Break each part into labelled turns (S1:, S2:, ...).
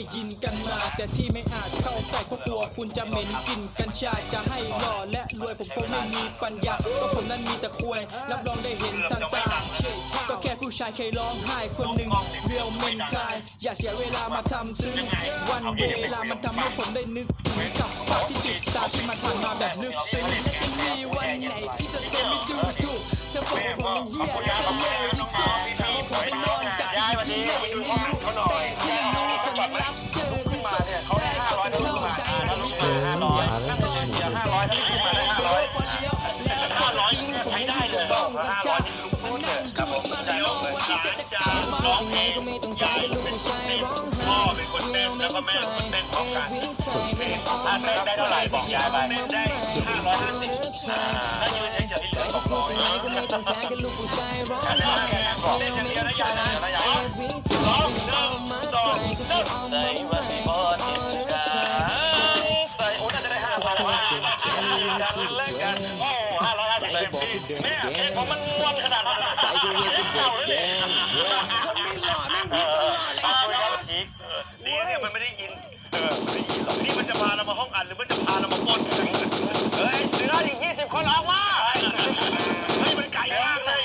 S1: ได้ยินกันมา แต่ที่ไม่อาจเข้าใกล้เพราะกลัวคุณจะเหม็นกลิ่นกัญชาจะให้หล่อและรวยผมคงไม่มีปัญญาก็ผมนั้นมีแต่ควยรับรองได้เห็นทันตาก็แค่ผู้ชายเคยร้องไห้คนหนึ่งเรียวเมนคาย อย่าเสียเวลามาทำซึ้งวันเวลามันทำให้ผมได้นึกถึงกับภาพที่ติดตาที่มันผ่านมาแบบลึกซึ้งและจะมีวันไหนที่จะเต็ ก็ไม่ต้องการลูกผู้ชายร้องไห้
S2: พ่อเป็นคนเต้นแล้วก็แม่เป็นคนเต้นพร้อมกันถ้าเต้นได้เท่าไหร่บอกยายไปเต้นได้ห้าร้อยห้าสิบถ้ายืนเฉยๆเหลือสองร้อย
S1: ยังไงก็ไม่ต้องการกับลูกผู้ชายร้อง
S2: อันนี้
S1: ไห้
S2: แค่บอกเล่นอย่างเดียวนะยายนะ โอ้น่าจะได้ห้าพันว่ากันเล่นกันโอ้ห้าร้อยห้าสิบเลยพี่แม่เพลงผมมันม่วนขนาดนั้นใจก็เวทีเด็กแดง
S1: คนไม่หล่อแม่งพิษตลอดเลย
S2: เอาไว้เอาอีกนี่เนี่ยมันไม่ได้ยินเออไม่ได้ยินหรอกนี่มันจะพาเรามาห้องอัดหรือมันจะพาเรามาปล้นเฮ้ยเหลืออีกยี่สิบคนออกมาเฮ้ยมันไกลมากเลย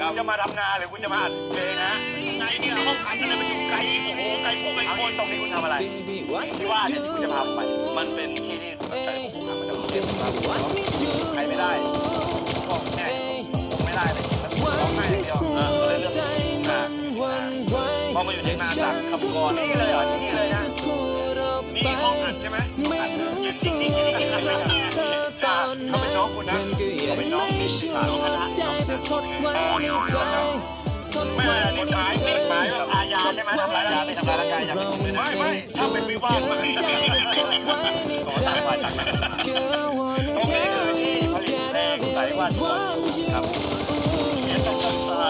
S2: ก็จะมาทำงานหรือกูจะมาอัดเพลงฮะไงเนี่ยห้องอัดอะไรมันอยู่ไกลโอ้โหไกลพวกไกลคนตรงนี้คุณทำอะไรที่ว่าเนี่ยที่กูจะพาไปมันเป็นที่ ผมหามาจากเรียนมาใครไม่ได้บอกแม่ไม่ได้เลยแล้วร้องไห้อย่างเดียวก็เลยเลือกอ่าพอมาอยู่ในนาจากคำกรนี่เลยเหรอนี่เลยนะนี่ห้องอัดใช่ไหมอัดยืนนิ่งๆอย่างนี้ไม่ได้เขาเป็นน้องคุณนะเขาเป็นน้องที่สาวคณะ ไม่ไม่นี่หมายนี่หมายอาญาใช่ไหมทำร้ายอาญาไม่ทำร้ายร่างกายอย่าเป็นไม่ไม่ถ้าเป็นวิวาทมันไม่ได้ขอตัดมาจากนั้นตรงนี้คือที่ผลิตแรงสายวันครับเดี๋ยวต้องทำตา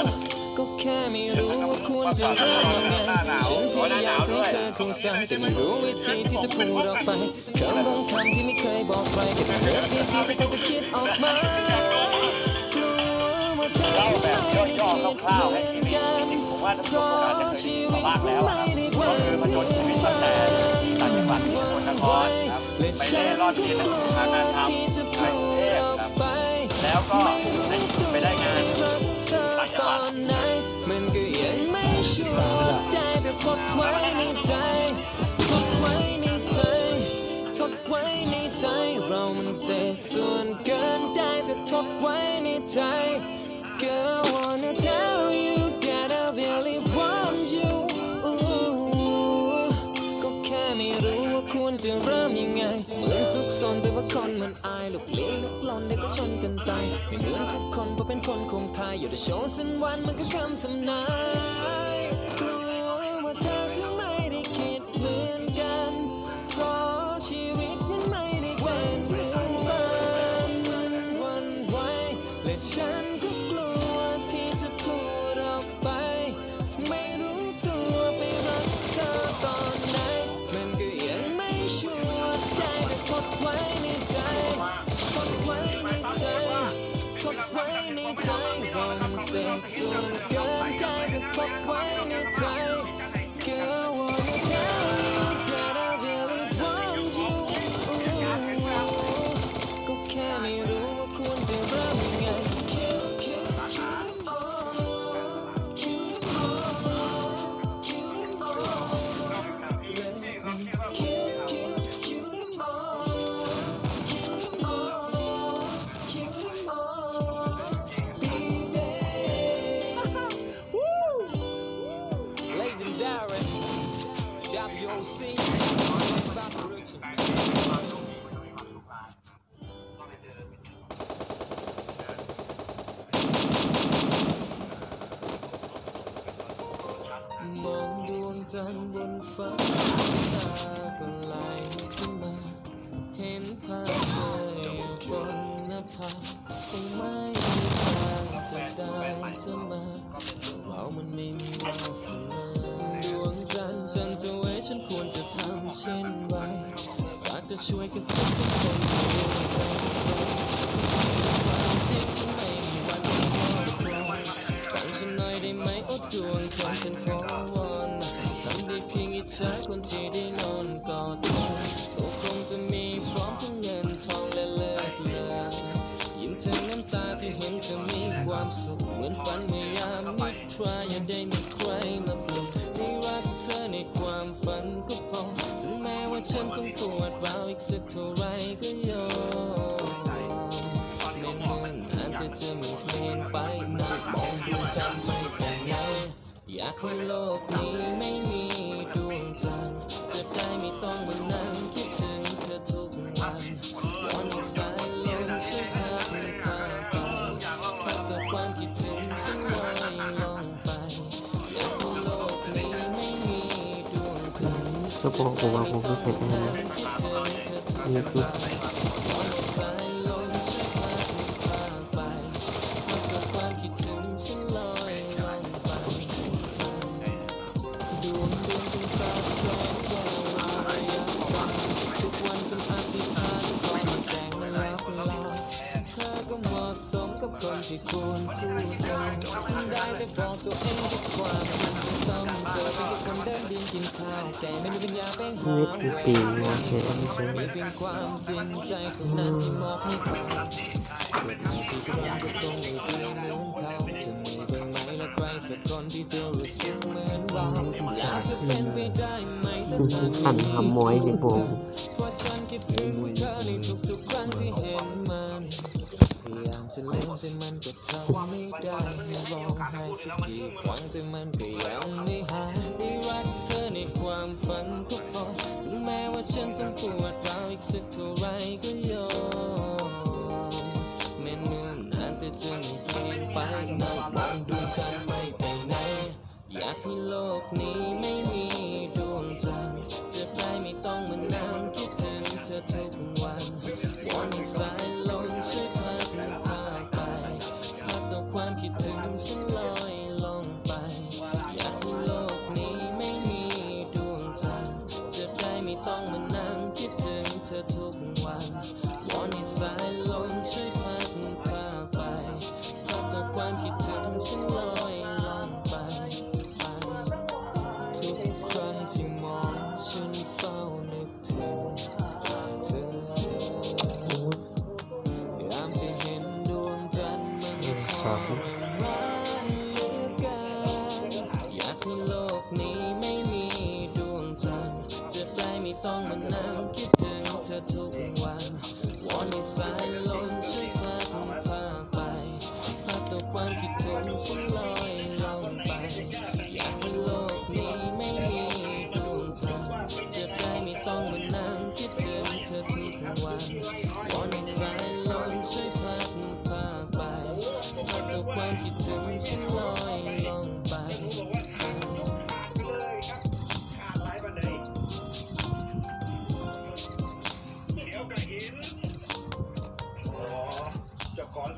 S1: ก็แค่ไม่รู้ว่าควรจะเริ่มยังไงฉันพยายามให้เธอเข้าใจแต่ไม่รู้วิธีที่จะพูดออกไปคำบางคำที่ไม่เคยบอกใครก็เป็นเรื่องที่เธอจะคิดออกมากลัวว่าเธอ
S2: เล่า
S1: จะ
S2: แบบ
S1: ไม่
S2: ย่
S1: ได้า
S2: วๆ
S1: เห
S2: ให้
S1: มื
S2: ชี
S1: อน
S2: วิตผมว่าทุกคน
S1: ราะ
S2: อาจจะเคยได้ยินมาบ้างแล้ว
S1: ได้
S2: ก็คือมันจนชีวิตตั้งแต่ต่างจังหวัดที่สกลนครครับไปเล่ร่อนที่หางานทำในกรุงเทพครับแล้วก็ไปได้งาน
S1: รักเธอตอนไหนมันก็ยังไม่ชัวร์ได้แต่ทดไว้ในใจทดไว้ในใจทดไว้ในใจเรามันเศษส่วนเกินได้แต่ทดไว้ในใจ Girl wanna tell you that I really want you ก็แค่ไม่รู้ว่าควรจะเริ่มยังไง เหมือนซุกซนแต่ว่าคนมันอายลุกลี้ลุกลนเลยก็ชนกันตายไม่เหมือนทุกคนเพราะเป็นคนคงทาย อยู่แต่โชว์สันวันมันก็คำทำนาย มองดวงจันทร์บนฟ้าตาก็ไหล ช่วยกันสักคนที่ดวงใจความจริงฉันไม่มีวันยอมใครฟังฉันหน่อยได้ไหมอ้ดวงจันฉันขอวอนทำได้เพียงให้ผู้ชาคนที่ได้นอนกอดเธอก็คงจะมีพร้อมทั้งเงินทองและเลิศเลอยิ้มเธอน้ำตาที่เห็นเธอมีความสุขเหมือนฝันในยามนิทราอย่าได้มีใครมาปลุกให้รักเธอในความฝันก็พอถึงแม้ว่าฉันต้องปวดร้า สักเท่าไรก็ยอมไม่มือนนานแต่เธอไม่เปลี่ยนไปนะมองดวงจันทร์ไม่เป็นไรอยากให้โลกนี้ไม่มีดวงจันทร์จะได้ไม่ต้องมานั่งคิดถึงเธอทุกวันวอนให้สายลมช่วยพัดพาไปพัดกับความคิดถึงฉันลอยลงไปอยากให้โลกนี้ไม่มีดวงจันทร์
S3: ก็บอกผมว่า คือ
S1: คนที่ควรพูดเจอได้แต่บอกตัวเองทุกความจริงต้องเจอเป็นคนเดินดินกินข้าวแต่ไม่มีปัญญาไปหา
S3: นี่คือปีนโอเคไม่
S1: เพียงความจริงใจเท่านั้นที่มอบให้ใครเกิดมาที่ครั้งก็คงไม่ดีเหมือนเขาจะมีบ้างไหมและใครสักคนที่จะรู้สึกเหมือนเราอยากจะเป็นไปได้ไหมถ้าเธอ
S3: ขัน
S1: ไม่มี
S3: ทำมอยในผม
S1: มันก็ทำไม่ได้ร้องไห้สักกี่ครั้งแต่มันก็ยังไม่หายได้รักเธอในความฝันก็พอถึงแม้ว่าฉันต้องปวดร้าวอีกสักเท่าไรก็ยอมแม้เนื่อนนานแต่จะไม่เปลี่ยนไปนั่งมองดวงจันทร์ไม่ไปไหนอยากให้โลกนี้ไม่มีดวงจันทร์จะได้ไม่ต้องมานั่งคิดถึงเธอทุก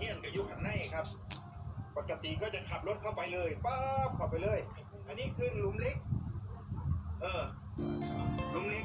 S1: ี
S4: ยนกับยุคข้างในครับ ปกติก็จะขับรถเข้าไปเลยป๊าบเข้าไปเลย อันนี้คือหลุมเล็ก เออหลุมเล็ก